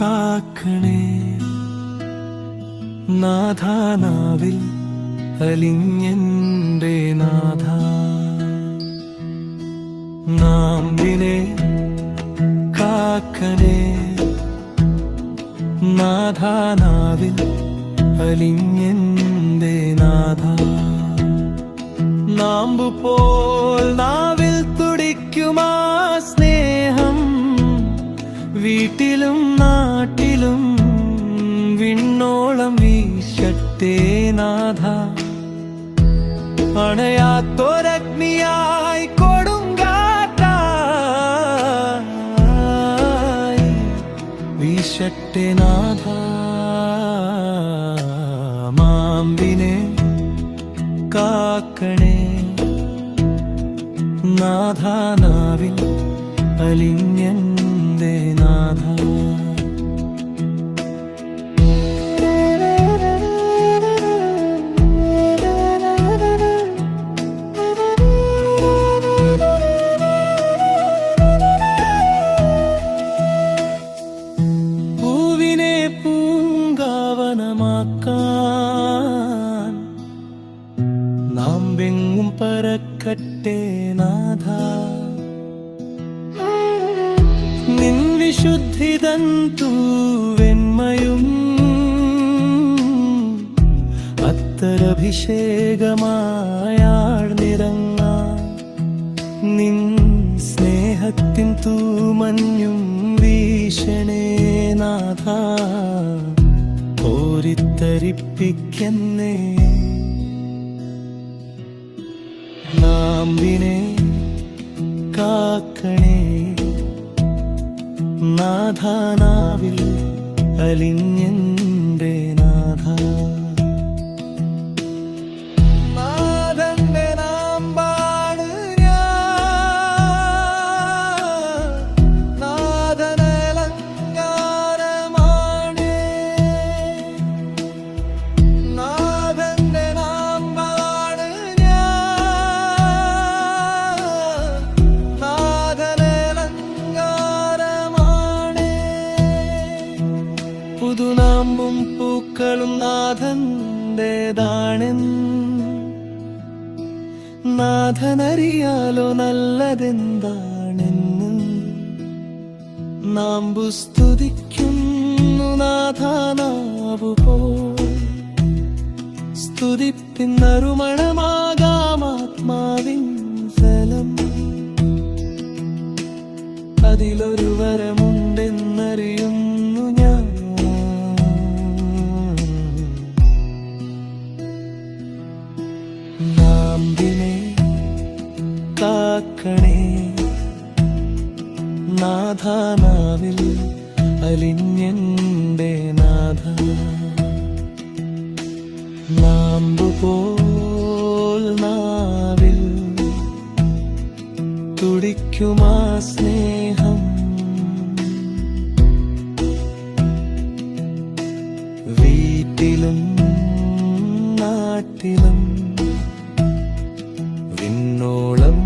കാക്കണേ. നാഥാനാവിൽ അലിഞ്ഞെന്റെ നാഥ. നാമ്പിനെ കാക്കണേ. നാഥാനാവിൽ അലിഞ്ഞെന്റെ നാഥ. നാമ്പു പോൽ നാവിൽ തുടിക്കുമാ സ്നേഹം. വീട്ടിലും വീശട്ടെ നാഥ അണയാത്തൊരഗ്നിയായി കൊടുങ്കാറ്റായി വീശട്ടെ നാഥ മാമ്പിനെ കാക്കണേ. നാഥാനാവിൽ അലിഞ്ഞെന്റെ നാഥ? പരക്കട്ടെ നാഥ. നിൻ വിശുദ്ധിതൻ തൂവെന്മയും അത്തരഭിഷേകമായാഴ്ന്നിറങ്ങാൻ നിൻ സ്നേഹത്തിൻ തൂമഞ്ഞും വീഷണേ നാഥ. ഓരിത്തരിപ്പിക്കുന്നേ നാമ്പിനെ കാക്കണേ. നാഥാനാവിൽ അലിഞ്ഞെന്റെ പൂക്കളും നാഥന്റേതാണെന്ന് നാഥനറിയാലോ നല്ലതെന്താണെന്ന്. നാം സ്തുതിക്കുന്നു നാഥാനാവു പോ സ്തുതിപ്പിന്നറുമണമാകാമാത്മാവിൻ ഫലം. അതിലൊരു വരമുണ്ടെന്നറിയുന്നു നാഥാനാവിൽ അലിഞ്ഞെന്റെ നാഥ. നാമ്പു പോൽ നാവിൽ തുടിക്കുമാ സ്നേഹം. വീട്ടിലും നാട്ടിലും വിണ്ണോളം